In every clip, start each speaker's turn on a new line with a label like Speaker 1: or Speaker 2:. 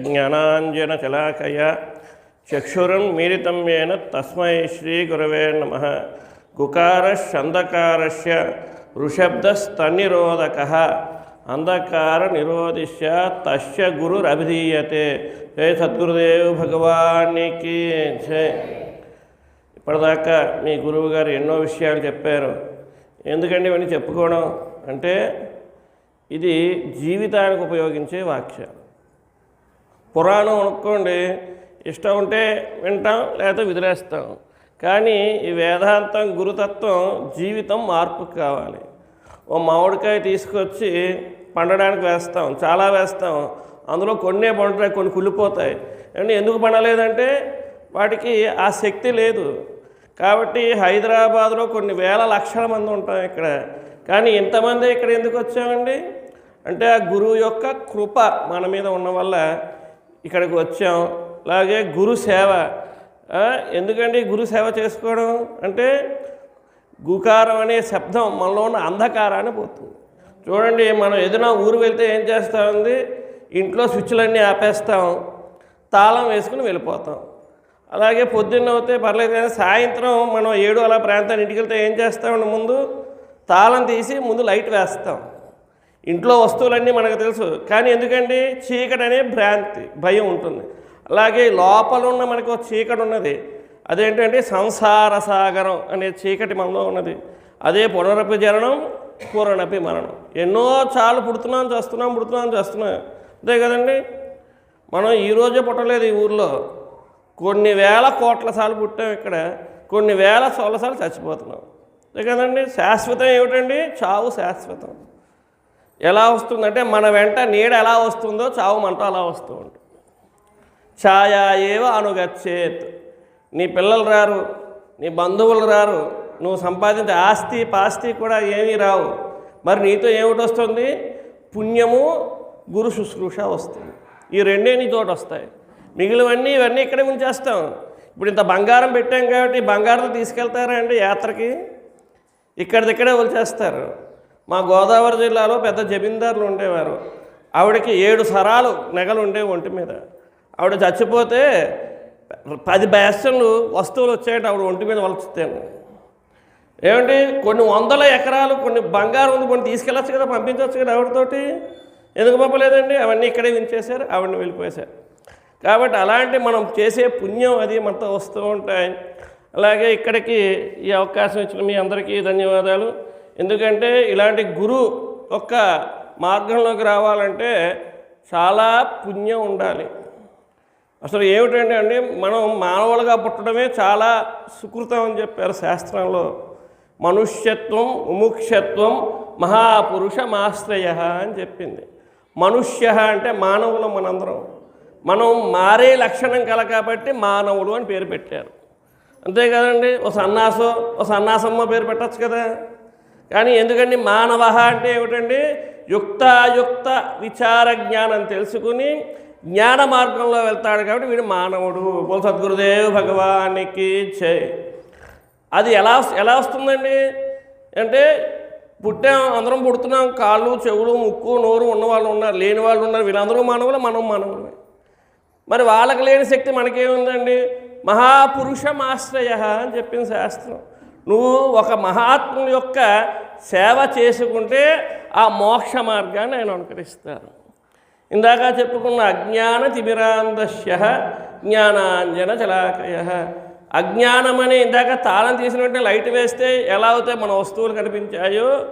Speaker 1: జ్ఞానాంజనశలాకయ చక్షురం మీలితం తస్మై తస్మై శ్రీగురవే నమ. గుకారశందకారస్య ఋషబ్దస్తనిరోధక అంధకార నిరోధిష్య తస్య గురురభిధీయతే జయ సద్గురుదేవ్ భగవానికి జయ ఇప్పటిదాకా మీ గురువు గారు ఎన్నో విషయాలు చెప్పారు. ఎందుకండి ఇవన్నీ చెప్పుకోవడం? అంటే ఇది జీవితానికి ఉపయోగించే వాక్యాలు. పురాణం అనుకోండి ఇష్టం ఉంటే వింటాం లేకపోతే విదిలేస్తాం. కానీ ఈ వేదాంతం గురుతత్వం జీవితం మార్పు కావాలి. ఓ మామిడికాయ తీసుకొచ్చి పండడానికి వేస్తాం చాలా వేస్తాం. అందులో కొన్నే పండుతాయి కొన్ని కుళ్ళిపోతాయి. అంటే ఎందుకు పండలేదంటే వాటికి ఆ శక్తి లేదు. కాబట్టి హైదరాబాద్లో కొన్ని వేల లక్షల మంది ఉంటాం ఇక్కడ. కానీ ఇంతమంది ఇక్కడ ఎందుకు వచ్చామండి? అంటే ఆ గురువు యొక్క కృప మన మీద ఉన్న వల్ల ఇక్కడికి వచ్చాం. అలాగే గురు సేవ. ఎందుకండి గురు సేవ చేసుకోవడం? అంటే గుకారం అనే శబ్దం మనలో ఉన్న అంధకారాన్ని పోతుంది. చూడండి మనం ఏదైనా ఊరు వెళ్తే ఏం చేస్తామండి? ఇంట్లో స్విచ్లన్నీ ఆపేస్తాం. తాళం వేసుకుని వెళ్ళిపోతాం. అలాగే పొద్దున్న అవుతే పర్లేదు కానీ సాయంత్రం మనం ఏడు అలా ప్రాంతాన్ని ఇంటికి వెళ్తే ఏం చేస్తామండి ముందు? తాళం తీసి ముందు లైట్ వేస్తాం. ఇంట్లో వస్తువులన్నీ మనకు తెలుసు. కానీ ఎందుకండి చీకటి అనే భ్రాంతి భయం ఉంటుంది. అలాగే లోపల ఉన్న మనకు చీకటి ఉన్నది. అదేంటంటే సంసార సాగరం అనే చీకటి మనలో ఉన్నది. అదే పునరపి జననం పూరణపి మరణం ఎన్నో చాలు పుడుతున్నాం చేస్తున్నాం పుడుతున్నాం చేస్తున్నాం. అంతే కదండి? మనం ఈరోజే పుట్టలేదు ఈ ఊర్లో. కొన్ని వేల కోట్ల సార్లు పుట్టాం ఇక్కడ. కొన్ని వేల సోల సార్లు చచ్చిపోతున్నాం. అంతే కదండి? శాశ్వతం ఏమిటండి? చావు శాశ్వతం. ఎలా వస్తుందంటే మన వెంట నీడ ఎలా వస్తుందో చావు మంట అలా వస్తూ ఉంటుంది. ఛాయా ఏవ అనుగచ్చేత్. నీ పిల్లలు రారు నీ బంధువులు రారు నువ్వు సంపాదించే ఆస్తి పాస్తి కూడా ఏమీ రావు. మరి నీతో ఏమిటి వస్తుంది? పుణ్యము గురు శుశ్రూష వస్తుంది. ఈ రెండే నీ తోటి వస్తాయి. మిగిలివన్నీ ఇవన్నీ ఇక్కడే ఉంచేస్తాం. ఇప్పుడు ఇంత బంగారం పెట్టాం కాబట్టి బంగారం తీసుకెళ్తారా అండి యాత్రకి? ఇక్కడిదిక్కడే వదిలేస్తారు మా గోదావరి జిల్లాలో పెద్ద జమీందారులు ఉండేవారు. ఆవిడకి ఏడు సరాలు నెగలు ఉండేవి ఒంటి మీద. ఆవిడ చచ్చిపోతే పది బ్యాస్టన్లు వస్తువులు వచ్చాయంటే ఆవిడ ఒంటి మీద వలచుతాను ఏమండి? కొన్ని వందల ఎకరాలు కొన్ని బంగారం ఉంది కొన్ని తీసుకెళ్ళచ్చు కదా పంపించవచ్చు కదా ఆవిడతోటి. ఎందుకు పంపలేదండి? అవన్నీ ఇక్కడే ఉంచేశారు ఆవిడని వెళ్ళిపోయేశారు. కాబట్టి అలాంటి మనం చేసే పుణ్యం అది మనతో వస్తూ ఉంటాయి. అలాగే ఇక్కడికి ఈ అవకాశం ఇచ్చిన మీ అందరికీ ధన్యవాదాలు. ఎందుకంటే ఇలాంటి గురు ఒక్క మార్గంలోకి రావాలంటే చాలా పుణ్యం ఉండాలి. అసలు ఏమిటంటే అండి మనం మానవులుగా పుట్టడమే చాలా సుకృతం అని చెప్పారు శాస్త్రంలో. మనుష్యత్వం ముముక్షత్వం మహాపురుషమాశ్రయ అని చెప్పింది. మనుష్య అంటే మానవులు మనందరం. మనం మారే లక్షణం కల కాబట్టి మానవుడు అని పేరు పెట్టారు. అంతే కదండి ఓ సన్నాసో ఓ సన్నాసమ్మ పేరు పెట్టచ్చు కదా. కానీ ఎందుకండి మానవ అంటే ఏమిటండి? యుక్తాయుక్త విచార జ్ఞానం తెలుసుకుని జ్ఞాన మార్గంలో వెళ్తాడు కాబట్టి వీడు మానవుడు. బోల్ సద్గురుదేవ్ భగవానికి జై. అది ఎలా ఎలా వస్తుందండి? అంటే పుట్టాం అందరం పుడుతున్నాం కాళ్ళు చెవులు ముక్కు నోరు ఉన్నవాళ్ళు ఉన్నారు లేని వాళ్ళు ఉన్నారు. వీళ్ళందరూ మానవులు మనం మానవులే మరి వాళ్ళకి లేని శక్తి మనకేముందండి? మహాపురుషమాశ్రయ అని చెప్పింది శాస్త్రం. నువ్వు ఒక మహాత్ముని యొక్క సేవ చేసుకుంటే ఆ మోక్ష మార్గాన్ని ఆయన అనుకరిస్తారు ఇందాక చెప్పుకున్న అజ్ఞాన తిమిరాందస్య జ్ఞానాంజన చలాకయ అజ్ఞానం అని ఇందాక తాళం తీసిన వెంటనే లైట్ వేస్తే ఎలా అవుతాయి? మన వస్తువులు కనిపించాయో.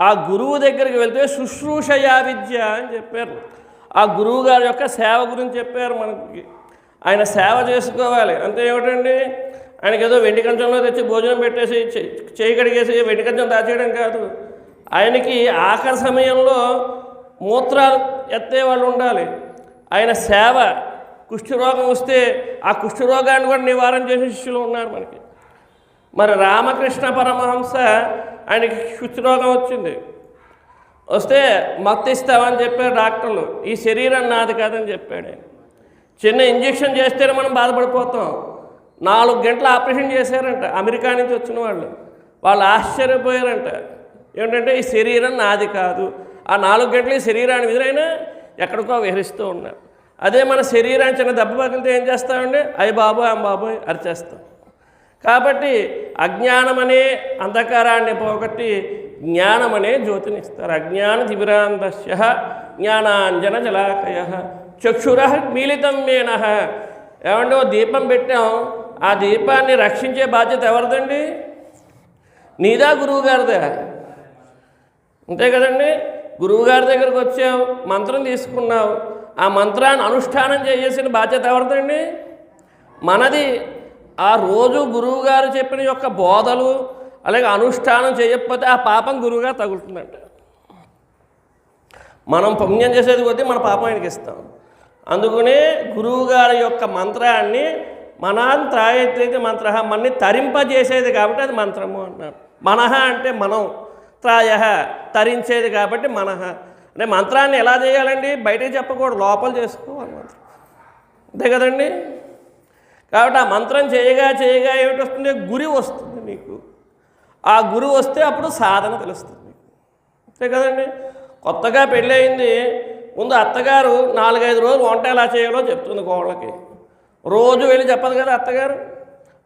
Speaker 1: ఆ గురువు దగ్గరికి వెళ్తే శుశ్రూషయా విద్య అని చెప్పారు. ఆ గురువు గారి యొక్క సేవ గురించి చెప్పారు మనకి. ఆయన సేవ చేసుకోవాలి. అంతే ఏమిటండి? ఆయనకి ఏదో వెండి కంచంలో తెచ్చి భోజనం పెట్టేసి చే- చేయి కడిగేసి వెండి కంచం దాచేయడం కాదు. ఆయనకి ఆఖరి సమయంలో మూత్రాలు ఎత్తే వాళ్ళు ఉండాలి. ఆయన సేవ కుష్ఠరోగం వస్తే ఆ కుష్ఠరోగాన్ని కూడా నివారణ చేసే శిష్యులు ఉన్నారు మనకి. మరి రామకృష్ణ పరమహంస ఆయనకి కుష్ఠరోగం వచ్చింది. వస్తే మత్తు ఇస్తామని చెప్పారు డాక్టర్లు. ఈ శరీరం నాది కాదని చెప్పాడు చిన్న ఇంజెక్షన్ చేస్తేనే మనం బాధపడిపోతాం. నాలుగు గంటల ఆపరేషన్ చేశారంట అమెరికా నుంచి వచ్చిన వాళ్ళు. వాళ్ళు ఆశ్చర్యపోయారంట. ఏంటంటే ఈ శరీరం నాది కాదు. ఆ నాలుగు గంటలు ఈ శరీరాన్ని ఎదురైనా ఎక్కడికో విహరిస్తూ ఉన్నారు. అదే మన శరీరాన్ని చిన్న దెబ్బ పగిలితే ఏం చేస్తామండి? అయ్య బాబోయ్ అమ్మ బాబోయ్ అరిచేస్తాం. కాబట్టి అజ్ఞానం అనే అంధకారాన్ని పోగొట్టి జ్ఞానం అనే అజ్ఞాన తిమిరాంధస్య జ్ఞానాంజన జలాకయ చక్షుర మీలితం మేన. ఏమంటే ఓ దీపం పెట్టాం. ఆ దీపాన్ని రక్షించే బాధ్యత ఎవరిదండి? నీదా గురువుగారిదే అంతే కదండి? గురువుగారి దగ్గరకు వచ్చావు మంత్రం తీసుకున్నావు. ఆ మంత్రాన్ని అనుష్ఠానం చేసిన బాధ్యత ఎవరిదండి? మనది. ఆ రోజు గురువుగారు చెప్పిన యొక్క బోధలు అలాగే అనుష్ఠానం చేయకపోతే ఆ పాపం గురువుగా తగులుతుందంట. మనం పుణ్యం చేసేది కొద్దీ మన పాపం ఆయనకి ఇస్తాం అందుకనే గురువుగారి యొక్క మంత్రాన్ని మనాన్ మంత్ర. మనని తరింపజేసేది కాబట్టి అది మంత్రము అన్నాడు. మనహ అంటే మనం. త్రాయ తరించేది కాబట్టి మనహ అంటే మంత్రాన్ని ఎలా చేయాలండి? బయటకు చెప్పకూడదు. లోపల చేసుకోవాలి మంత్రం. అంతే కదండి? కాబట్టి ఆ మంత్రం చేయగా చేయగా ఏమిటి వస్తుంది గురి వస్తుంది నీకు. ఆ గురి వస్తే అప్పుడు సాధన తెలుస్తుంది అంతే కదండి? కొత్తగా పెళ్ళయింది ముందు అత్తగారు నాలుగైదు రోజులు వంట ఎలా చేయాలో చెప్తుంది కోళ్ళకి రోజు వెళ్ళి చెప్పదు కదా అత్తగారు?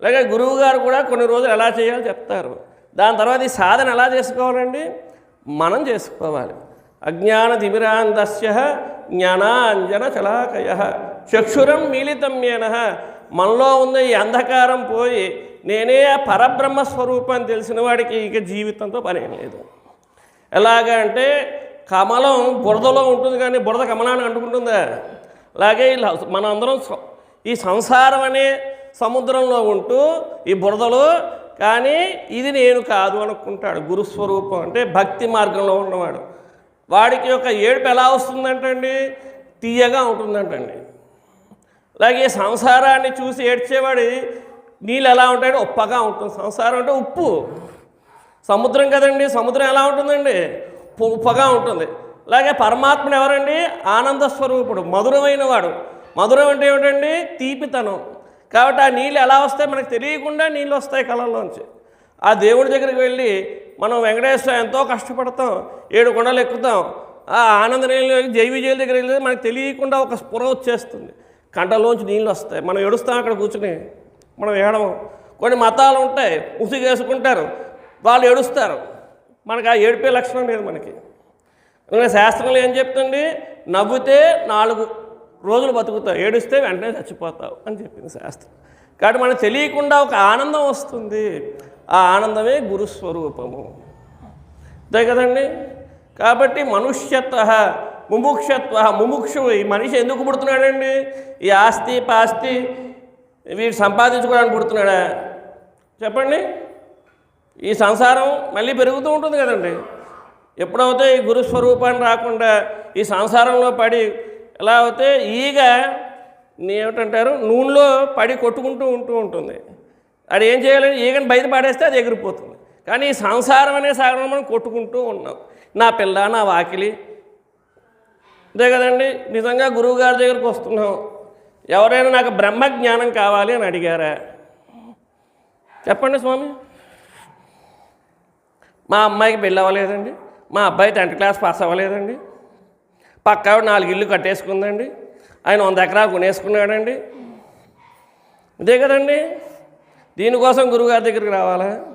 Speaker 1: అలాగే గురువు గారు కూడా కొన్ని రోజులు ఎలా చేయాలో చెప్తారు. దాని తర్వాత ఈ సాధన ఎలా చేసుకోవాలండి? మనం చేసుకోవాలి. అజ్ఞాన తిమిరాంధస్య జ్ఞానాంజన చలాకయ చక్షురం మీలితమ్యేన మనలో ఉన్న ఈ అంధకారం పోయి నేనే ఆ పరబ్రహ్మ స్వరూపాన్ని తెలిసిన వాడికి ఇక జీవితంతో పనేం లేదు. ఎలాగంటే అంటే కమలం బురదలో ఉంటుంది కానీ బురద కమలాన్ని అంటుకుంటుందా? అలాగే మనందరం అందరం ఈ సంసారం అనే సముద్రంలో ఉంటూ ఈ బురదలో కానీ ఇది నేను కాదు అనుకుంటాడు గురుస్వరూపం. అంటే భక్తి మార్గంలో ఉన్నవాడు. వాడికి యొక్క ఏడుపు ఎలా వస్తుందంటండి? తీయగా ఉంటుందంటండి. అలాగే సంసారాన్ని చూసి ఏడ్చేవాడి నీళ్ళు ఎలా ఉంటాయంటే ఉప్పగా ఉంటుంది. సంసారం అంటే ఉప్పు. సముద్రం కదండి సముద్రం ఎలా ఉంటుందండి? ఉప్పగా ఉంటుంది. అలాగే పరమాత్ముడు ఎవరండి? ఆనంద స్వరూపుడు మధురమైన వాడు మధురం అంటే ఏమిటండి? తీపితనం. కాబట్టి ఆ నీళ్ళు ఎలా వస్తాయి మనకు తెలియకుండా నీళ్ళు వస్తాయి కళల్లోంచి ఆ దేవుడి దగ్గరికి వెళ్ళి మనం వెంకటేశ్వర ఎంతో కష్టపడతాం ఏడు కొండలు ఎక్కుతాం. ఆ ఆనంద నీళ్ళు జైవిజయుల దగ్గర వెళ్ళి మనకు తెలియకుండా ఒక స్పుర వచ్చేస్తుంది. కంటలోంచి నీళ్ళు వస్తాయి. మనం ఏడుస్తాం అక్కడ కూర్చుని. మనం ఏడవం. కొన్ని మతాలు ఉంటాయి. ఉసిగేసుకుంటారు వాళ్ళు ఏడుస్తారు. మనకు ఆ ఏడిపే లక్షణం లేదు మనకి. శాస్త్రంలో ఏం చెప్తుంది? నవ్వితే నాలుగు రోజులు బతుకుతావు ఏడుస్తే వెంటనే చచ్చిపోతావు అని చెప్పింది శాస్త్రం. కాబట్టి మనకు తెలియకుండా ఒక ఆనందం వస్తుంది. ఆ ఆనందమే గురుస్వరూపము. అంతే కదండి? కాబట్టి మనుష్యత్వ ముముక్షత్వ ముముక్షు ఈ మనిషి ఎందుకు పుడుతున్నాడండి? ఈ ఆస్తి పాస్తి వీడు సంపాదించుకోవడానికి పుడుతున్నాడా? చెప్పండి. ఈ సంసారం మళ్ళీ పెరుగుతూ ఉంటుంది కదండి. ఎప్పుడైతే ఈ గురుస్వరూపాన్ని రాకుండా ఈ సంసారంలో పడి ఎలా అవుతే ఈగ ఏమిటంటారు నూనెలో పడి కొట్టుకుంటూ ఉంటూ ఉంటుంది. అది ఏం చేయాలని ఈగని బయట పడేస్తే అది ఎగిరిపోతుంది. కానీ ఈ సంసారం అనే సాగరం మనం కొట్టుకుంటూ ఉన్నాం. నా పిల్ల నా వాకిలి. అంతే కదండి? నిజంగా గురువు గారి దగ్గరకు వస్తున్నాం. ఎవరైనా నాకు బ్రహ్మ జ్ఞానం కావాలి అని అడిగారా? చెప్పండి స్వామి. మా అమ్మాయికి పెళ్ళి అవ్వలేదండి. మా అబ్బాయి టెన్త్ క్లాస్ పాస్ అవ్వలేదండి. పక్క నాలుగు ఇల్లు కట్టేసుకుందండి. ఆయన వంద ఎకరాలు కొనేసుకున్నాడండి. ఇదే కదండి. దీనికోసం గురువుగారి దగ్గరికి రావాలా?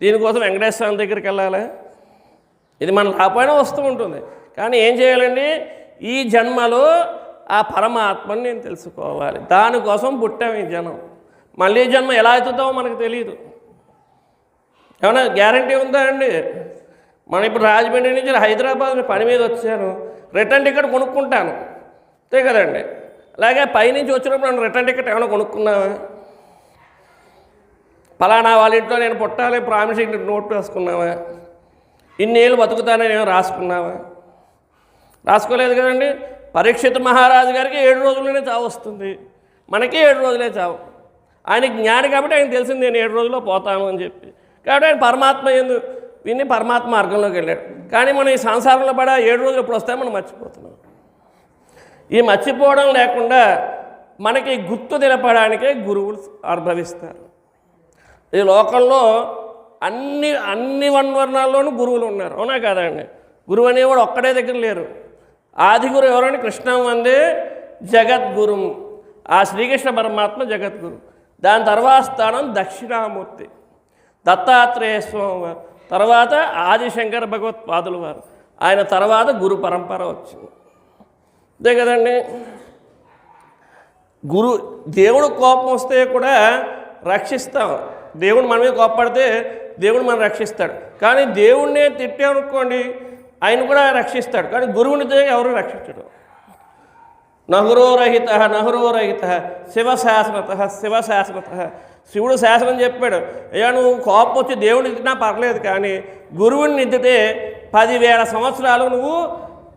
Speaker 1: దీనికోసం వెంకటేశ్వర స్వామి దగ్గరికి వెళ్ళాలా? ఇది మన రాపోయినా వస్తూ ఉంటుంది. కానీ ఏం చేయాలండి? ఈ జన్మలో ఆ పరమాత్మని నేను తెలుసుకోవాలి. దానికోసం పుట్టాం ఈ జనం. మళ్ళీ జన్మ ఎలా అవుతుందో మనకు తెలియదు ఏమైనా గ్యారంటీ ఉందా అండి? మనం ఇప్పుడు రాజమండ్రి నుంచి హైదరాబాద్ పని మీద వచ్చాను రిటర్న్ టికెట్ కొనుక్కుంటాను. అంతే కదండి. అలాగే పైనుంచి వచ్చినప్పుడు నేను రిటర్న్ టికెట్ ఏమైనా కొనుక్కున్నావా? పలానా వాళ్ళ ఇంట్లో నేను పుట్టాలి ప్రామిసింగ్ నోట్ వేసుకున్నావా? ఇన్నేళ్ళు బతుకుతానని ఏమో రాసుకున్నావా? రాసుకోలేదు కదండి. పరీక్షిత్ మహారాజు గారికి ఏడు రోజుల్లోనే చావు వస్తుంది. మనకి ఏడు రోజులే చావు. ఆయన జ్ఞాని కాబట్టి ఆయన తెలిసింది నేను ఏడు రోజుల్లో పోతాను అని చెప్పి. కాబట్టి ఆయన పరమాత్మ ఎందుకు విని పరమాత్మ మార్గంలోకి వెళ్ళాడు. కానీ మనం ఈ సంసారంలో పడ ఏడు రోజులు ఎప్పుడు వస్తాయో మనం మర్చిపోతున్నాం. ఈ మర్చిపోవడం లేకుండా మనకి గుర్తు నిలపడానికే గురువులు ఆర్భవిస్తారు. ఈ లోకంలో అన్ని అన్ని వర్ణాల్లోనూ గురువులు ఉన్నారు. అవునా కాదండి గురువు అనేవాడు ఒక్కడే దగ్గర లేరు. ఆది గురు ఎవరని కృష్ణం వందే జగద్గురు. ఆ శ్రీకృష్ణ పరమాత్మ జగద్గురు. దాని తర్వాత స్థానం దక్షిణామూర్తి. దత్తాత్రేయ స్వామి తర్వాత ఆదిశంకర భగవత్పాదులు వారు. ఆయన తర్వాత గురు పరంపర వచ్చింది. అంతే కదండి? గురు దేవుడు కోపం వస్తే కూడా రక్షిస్తాం. దేవుడు మన మీద కోపడితే దేవుడు మనం రక్షిస్తాడు. కానీ దేవుణ్ణే తిట్టామనుకోండి ఆయన కూడా రక్షిస్తాడు. కానీ గురువుని ఎవరు రక్షించడు నహురోరహిత నహురోరహిత శివశాసనత శివశాసనత శివుడు శాసనం చెప్పాడు అయ్యా నువ్వు కోపం వచ్చి దేవుడిని తిట్టినా పర్లేదు కానీ గురువుని నిద్దితే పదివేల సంవత్సరాలు నువ్వు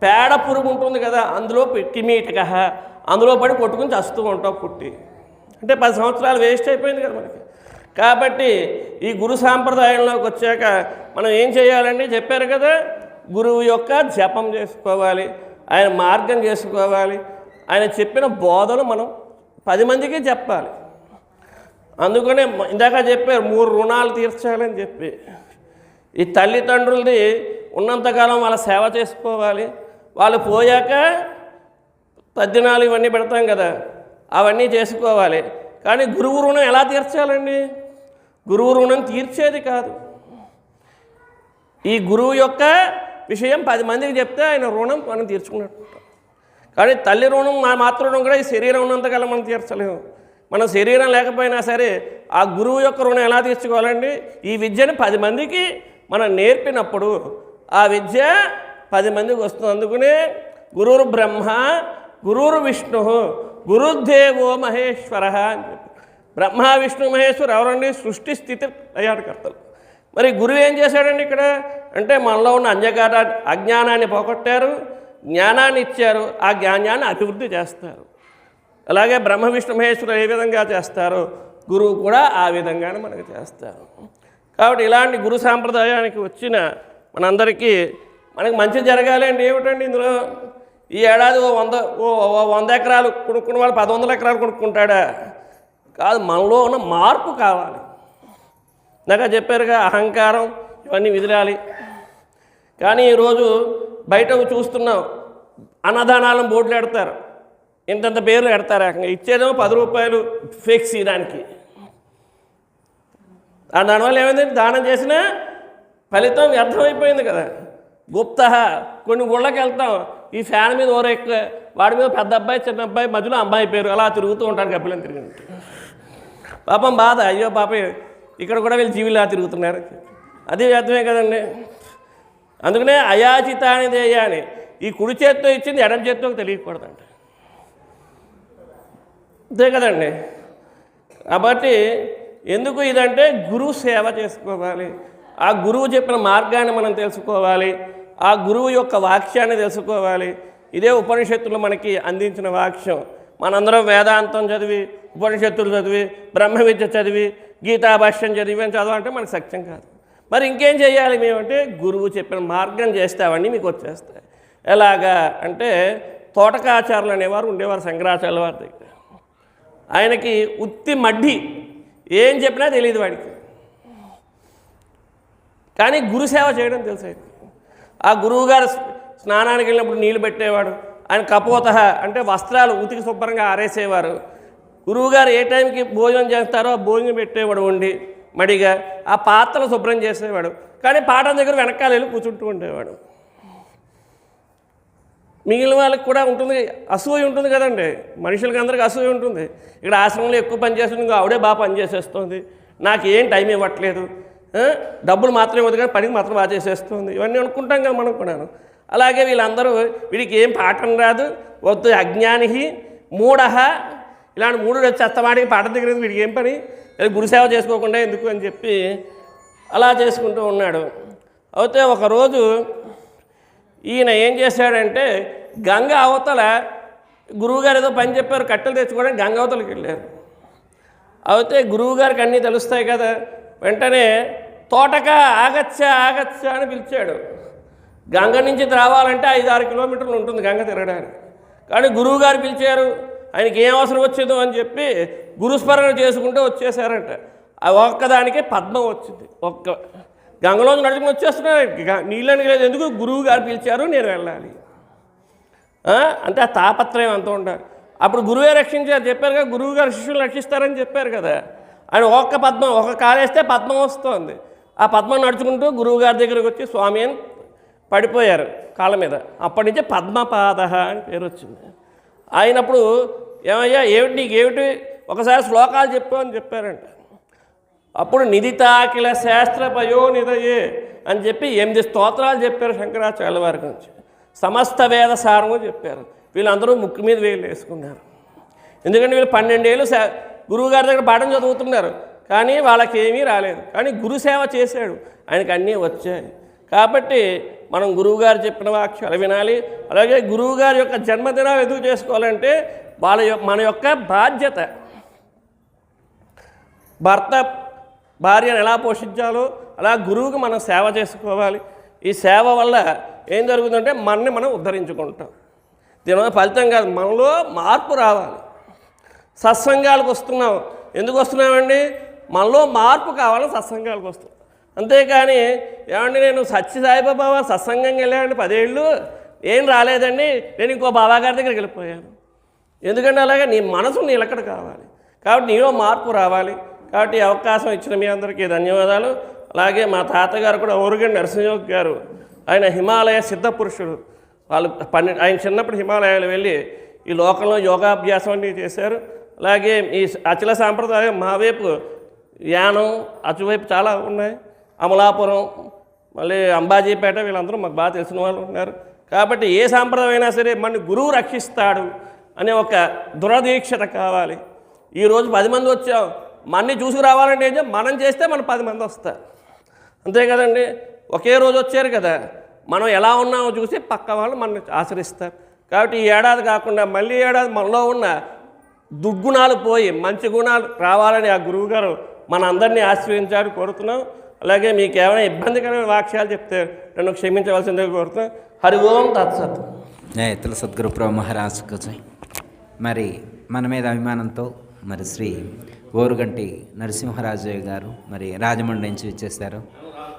Speaker 1: పేడ పురుగు ఉంటుంది కదా అందులో కిమీటక అందులో పడి కొట్టుకుని చస్తూ ఉంటావు పుట్టి. అంటే పది సంవత్సరాలు వేస్ట్ అయిపోయింది కదా మనకి. కాబట్టి ఈ గురు సాంప్రదాయంలోకి వచ్చాక మనం ఏం చేయాలండి? చెప్పారు కదా గురువు యొక్క జపం చేసుకోవాలి ఆయన మార్గం చేసుకోవాలి ఆయన చెప్పిన బోధలు మనం పది మందికి చెప్పాలి. అందుకనే ఇందాక చెప్పారు మూడు రుణాలు తీర్చాలని చెప్పి. ఈ తల్లిదండ్రులది ఉన్నంతకాలం వాళ్ళ సేవ చేసుకోవాలి. వాళ్ళు పోయాక తద్దినాలు ఇవన్నీ పెడతాం కదా అవన్నీ చేసుకోవాలి. కానీ గురువు రుణం ఎలా తీర్చాలండి? గురువు రుణం తీర్చేది కాదు. ఈ గురువు యొక్క విషయం పది మందికి చెప్తే ఆయన రుణం మనం తీర్చుకున్నట్టు. కానీ తల్లి రుణం మా మాతృ రుణం కూడా ఈ శరీరం ఉన్నంతకాలం మనం తీర్చలేము. మన శరీరం లేకపోయినా సరే ఆ గురువు యొక్క రుణం ఎలా తీర్చుకోవాలండి? ఈ విద్యను పది మందికి మనం నేర్పినప్పుడు ఆ విద్య పది మందికి వస్తుంది. అందుకనే గురురు బ్రహ్మ గురురు విష్ణు గురుదేవో మహేశ్వర అని చెప్పి. బ్రహ్మ విష్ణు మహేశ్వరు ఎవరండి? సృష్టి స్థితి అయ్యాడకర్తలు మరి గురువు ఏం చేశాడండి ఇక్కడ? అంటే మనలో ఉన్న అంజకార అజ్ఞానాన్ని పోగొట్టారు జ్ఞానాన్ని ఇచ్చారు ఆ జ్ఞానాన్ని అభివృద్ధి చేస్తారు. అలాగే బ్రహ్మ విష్ణు మహేశ్వరులు ఏ విధంగా చేస్తారో గురువు కూడా ఆ విధంగానే మనకు చేస్తారు. కాబట్టి ఇలాంటి గురు సాంప్రదాయానికి వచ్చిన మనందరికీ మనకి మంచి జరగాలి అంటే ఏమిటండి ఇందులో? ఈ ఏడాది ఓ వంద ఓ వంద ఎకరాలు కొనుక్కున్న వాళ్ళు పది వందల ఎకరాలు కొనుక్కుంటాడా? కాదు మనలో ఉన్న మార్పు కావాలి. ఇందాక చెప్పారుగా అహంకారం ఇవన్నీ విదిలాలి. కానీ ఈరోజు బయటకు చూస్తున్నాం అన్నదానాలను బోట్లు ఎడతారు ఇంతంత పేర్లు పెడతారు ఏకంగా ఇచ్చేదేమో పది రూపాయలు ఫిక్స్ దానికి ఆ దానివల్ల ఏమైంది దానం చేసినా ఫలితం వ్యర్థమైపోయింది కదా. గుప్త కొన్ని గుళ్ళకి వెళ్తాం. ఈ ఫ్యాన్ మీద ఓర ఎక్కువ వాడి మీద పెద్ద అబ్బాయి చిన్న అబ్బాయి మధ్యలో అమ్మాయి పేరు అలా తిరుగుతూ ఉంటారు గబ్బిలం తిరిగినట్టు పాపం బాధ. అయ్యో పాప ఇక్కడ కూడా వీళ్ళు జీవిలా తిరుగుతున్నారు. అది వ్యర్థమే కదండి. అందుకనే అయాచిత అని. ఈ కుడి చేత్తో ఇచ్చింది ఎడం చేత్తో తెలియకూడదంట. అంతే కదండి. కాబట్టి ఎందుకు ఇదంటే గురువు సేవ చేసుకోవాలి. ఆ గురువు చెప్పిన మార్గాన్ని మనం తెలుసుకోవాలి. ఆ గురువు యొక్క వాక్యాన్ని తెలుసుకోవాలి. ఇదే ఉపనిషత్తులు మనకి అందించిన వాక్యం. మనందరం వేదాంతం చదివి ఉపనిషత్తులు చదివి బ్రహ్మ విద్య చదివి గీతాభాష్యం చదివి అని చదవాలంటే మనకు సత్యం కాదు. మరి ఇంకేం చేయాలి మేమంటే గురువు చెప్పిన మార్గం చేస్తే మీకు వచ్చేస్తాయి. ఎలాగా అంటే తోటకాచారులు అనేవారు ఉండేవారు శంకరాచార్యుల వారి దగ్గర. ఆయనకి ఉత్తి మడ్డి ఏం చెప్పినా తెలియదు వాడికి. కానీ గురు సేవ చేయడం తెలుసు ఆయనకి. ఆ గురువు గారు స్నానానికి వెళ్ళినప్పుడు నీళ్ళు పెట్టేవాడు. ఆయన కపోత అంటే వస్త్రాలు ఉతికి శుభ్రంగా ఆరేసేవారు. గురువుగారు ఏ టైంకి భోజనం చేస్తారో ఆ భోజనం పెట్టేవాడు ఉండి మడిగా ఆ పాత్రలు శుభ్రం చేసేవాడు. కానీ పాఠం దగ్గర వెనకాల వెళ్ళి కూర్చుంటూ ఉండేవాడు. మిగిలిన వాళ్ళకి కూడా ఉంటుంది అసూయ ఉంటుంది కదండి. మనుషులకి అందరికీ అసూయ ఉంటుంది. ఇక్కడ ఆశ్రమంలో ఎక్కువ పని చేస్తుంది ఇంకా ఆవిడే బాగా పనిచేసేస్తుంది నాకు ఏం టైం ఇవ్వట్లేదు. డబ్బులు మాత్రమే ఇవ్వదు కానీ పనికి మాత్రం బాగా చేసేస్తుంది. ఇవన్నీ అనుకుంటాం కదా మనం కూడాను. అలాగే వీళ్ళందరూ వీడికి ఏం పాఠం రాదు. వద్దు అజ్ఞాని మూఢహ ఇలాంటి మూడు చెత్తమాడికి పాఠం దగ్గర వీడికి ఏం పని? గురుసేవ చేసుకోకుండా ఎందుకు అని చెప్పి అలా చేసుకుంటూ ఉన్నాడు. అయితే ఒకరోజు ఈయన ఏం చేశాడంటే గంగ అవతల గురువుగారు ఏదో పని చెప్పారు కట్టెలు తెచ్చుకోవడానికి గంగ అవతలకి వెళ్ళారు. అయితే గురువుగారికి అన్నీ తెలుస్తాయి కదా వెంటనే తోటక ఆగచ్చ ఆగచ్చ అని పిలిచాడు. గంగ నుంచి రావాలంటే ఐదు ఆరు కిలోమీటర్లు ఉంటుంది గంగ తిరగడానికి. కానీ గురువుగారు పిలిచారు ఆయనకి ఏం అవసరం వచ్చేదో అని చెప్పి గురుస్మరణ చేసుకుంటూ వచ్చేసారంట ఆ ఒక్కదానికే పద్మం వచ్చింది ఒక్క గంగలో నడుచుకుని వచ్చేస్తున్నాను నీళ్ళని లేదు. ఎందుకు? గురువు గారు పిలిచారు నేను వెళ్ళాలి. అంటే ఆ తాపత్రయం అంత ఉండాలి. అప్పుడు గురువే రక్షించారు. చెప్పారు కదా గురువు గారు శిష్యులు రక్షిస్తారని చెప్పారు కదా. ఆయన ఒక్క పద్మం ఒక కాలేస్తే పద్మం వస్తుంది. ఆ పద్మం నడుచుకుంటూ గురువు గారి దగ్గరికి వచ్చి స్వామి అని పడిపోయారు కాళ్ళ మీద. అప్పటి నుంచే పద్మపాద అని పేరు వచ్చింది. అయినప్పుడు ఏమయ్యా ఏమిటి నీకు ఒకసారి శ్లోకాలు చెప్పు అని చెప్పారంట. అప్పుడు నిధితాకిల శాస్త్ర పయోనిదయే అని చెప్పి ఎనిమిది స్తోత్రాలు చెప్పారు శంకరాచార్య వారి గురించి. సమస్త వేద సారము చెప్పారు. వీళ్ళందరూ ముక్కు మీద వేలు వేసుకున్నారు. ఎందుకంటే వీళ్ళు పన్నెండేళ్ళు సే దగ్గర పాఠం చదువుతున్నారు. కానీ వాళ్ళకి ఏమీ రాలేదు. కానీ గురు సేవ చేశాడు. ఆయనకు అన్నీ వచ్చాయి. కాబట్టి మనం గురువుగారు చెప్పిన వాక్యాలు వినాలి. అలాగే గురువుగారి యొక్క జన్మదినాలు ఎదుగు చేసుకోవాలంటే వాళ్ళ యొక్క మన యొక్క బాధ్యత. భర్త భార్యను ఎలా పోషించాలో అలా గురువుకి మనం సేవ చేసుకోవాలి. ఈ సేవ వల్ల ఏం జరుగుతుందంటే మనని మనం ఉద్ధరించుకుంటాం. దీనివల్ల ఫలితం కాదు మనలో మార్పు రావాలి. సత్సంగాలకు వస్తున్నాం. ఎందుకు వస్తున్నామండి? మనలో మార్పు కావాలని సత్సంగాలకు వస్తున్నాం. అంతేకాని ఏమండి నేను సత్య సాయిబాబా సత్సంగంగా వెళ్ళామండి వెళ్ళానండి పదేళ్ళు. ఏం రాలేదండి. నేను ఇంకో బాబా గారి దగ్గరికి వెళ్ళిపోయాను. ఎందుకంటే అలాగే నీ మనసు నీలక్కడ కావాలి. కాబట్టి నీలో మార్పు రావాలి. కాబట్టి ఈ అవకాశం ఇచ్చిన మీ అందరికీ ధన్యవాదాలు. అలాగే మా తాతగారు కూడా ఓరుగండి నరసింహయోగి గారు. ఆయన హిమాలయ సిద్ధ పురుషుడు. వాళ్ళు పన్నె ఆయన చిన్నప్పుడు హిమాలయాలు వెళ్ళి ఈ లోకంలో యోగాభ్యాసం అన్ని చేశారు. అలాగే ఈ అచల సాంప్రదాయం మా వైపు యానం అటువైపు చాలా ఉన్నాయి. అమలాపురం మళ్ళీ అంబాజీపేట వీళ్ళందరూ మాకు బాగా తెలిసిన వాళ్ళు ఉన్నారు. కాబట్టి ఏ సాంప్రదాయం అయినా సరే మన గురువు రక్షిస్తాడు అనే ఒక దురదీక్షత కావాలి. ఈరోజు పది మంది వచ్చాం. మన్ని చూసుకురావాలంటే ఏం చేయాలి? మనం చేస్తే మన పది మంది వస్తారు. అంతే కదండి? ఒకే రోజు వచ్చారు కదా. మనం ఎలా ఉన్నామో చూసి పక్క వాళ్ళు మనల్ని ఆచరిస్తారు కాబట్టి ఈ ఏడాది కాకుండా మళ్ళీ ఏడాది మనలో ఉన్న దుర్గుణాలు పోయి మంచి గుణాలు రావాలని ఆ గురువుగారు మన అందరినీ కోరుతున్నాం. అలాగే మీకు ఏమైనా ఇబ్బందికరమైన వాక్యాలు చెప్తే నన్ను క్షమించవలసిందే కోరుతున్నాం. హరి ఓం తత్సత్.
Speaker 2: జయతుల సద్గురు ప్రభు మహారాజుకు మరి మన మీద అభిమానంతో మరి శ్రీ ఓరుగంటి నరసింహరాజయ్య గారు మరి రాజమండ్రి నుంచి ఇచ్చేస్తారు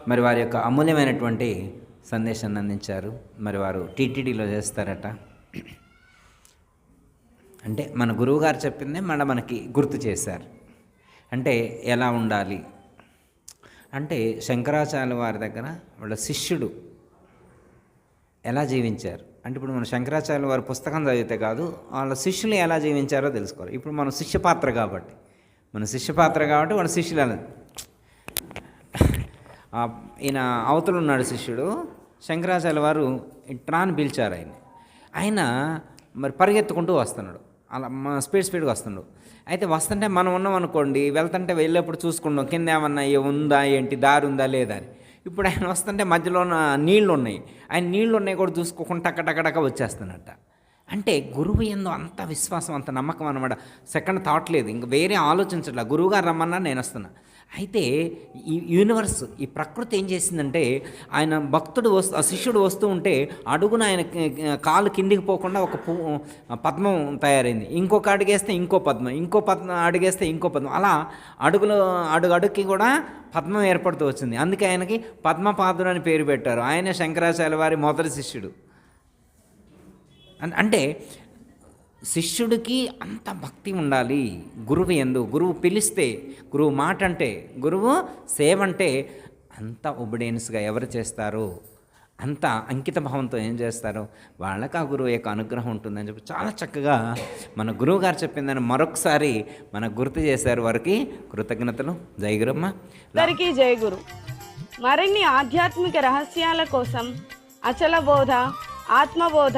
Speaker 2: మరి వారి యొక్క అమూల్యమైనటువంటి సందేశాన్ని అందించారు. మరి వారు టీటీడీలో చేస్తారట. అంటే మన గురువుగారు చెప్పిందే మన మనకి గుర్తు చేశారు. అంటే ఎలా ఉండాలి? అంటే శంకరాచార్య వారి దగ్గర వాళ్ళ శిష్యుడు ఎలా జీవించారు? అంటే ఇప్పుడు మన శంకరాచార్య వారి పుస్తకం చదివితే కాదు వాళ్ళ శిష్యులు ఎలా జీవించారో తెలుసుకోవాలి. ఇప్పుడు మనం శిష్య పాత్ర కాబట్టి. మన శిష్య పాత్ర కాబట్టి మన శిష్యులు ఈయన అవతలు ఉన్నాడు శిష్యుడు. శంకరాచార్య వారు ఇట్రా అని పిలిచారు ఆయన ఆయన మరి పరిగెత్తుకుంటూ వస్తున్నాడు. అలా స్పీడ్ స్పీడ్గా వస్తున్నాడు. అయితే వస్తుంటే మనం ఉన్నాం అనుకోండి వెళ్తుంటే వెళ్ళేప్పుడు చూసుకుంటాం కింద ఏమన్నా ఏ ఉందా ఏంటి దారి ఉందా లేదా అని. ఇప్పుడు ఆయన వస్తుంటే మధ్యలో నీళ్ళు ఉన్నాయి. ఆయన నీళ్ళు ఉన్నాయి కూడా చూసుకోకుండా టక్కటక్కడక్క వచ్చేస్తున్నట్ట. అంటే గురువు ఎందు అంత విశ్వాసం అంత నమ్మకం అనమాట సెకండ్ థాట్ లేదు. ఇంక వేరే ఆలోచించట్లా. గురువు గారు రమ్మన్నా నేను వస్తున్నా. అయితే ఈ యూనివర్స్ ఈ ప్రకృతి ఏం చేసిందంటే ఆయన భక్తుడు వస్తూ ఆ శిష్యుడు వస్తూ ఉంటే అడుగున ఆయన కాలు కిందికి పోకుండా ఒక పూ పద్మం తయారైంది. ఇంకొక అడిగేస్తే ఇంకో పద్మం ఇంకో పద్మం అడిగేస్తే ఇంకో పద్మం. అలా అడుగులో అడుగు అడుగుకి కూడా పద్మం ఏర్పడుతూ వచ్చింది. అందుకే ఆయనకి పద్మపాదుడు అని పేరు పెట్టారు. ఆయన శంకరాచార్య వారి మొదటి శిష్యుడు. అంటే శిష్యుడికి అంత భక్తి ఉండాలి. గురువు ఎందు గురువు పిలిస్తే గురువు మాట అంటే గురువు సేవ అంటే అంత ఒబిడియన్స్గా ఎవరు చేస్తారు? అంత అంకిత భావంతో ఏం చేస్తారో? వాళ్ళకి ఆ గురువు యొక్క అనుగ్రహం ఉంటుందని చెప్పి చాలా చక్కగా మన గురువు గారు చెప్పిందని మరొకసారి మనకు గుర్తు చేశారు వారికి. కృతజ్ఞతలు. జై గురమ్మ.
Speaker 3: అందరికీ జై గురు. మరిన్ని ఆధ్యాత్మిక రహస్యాల కోసం అచల బోధ ఆత్మబోధ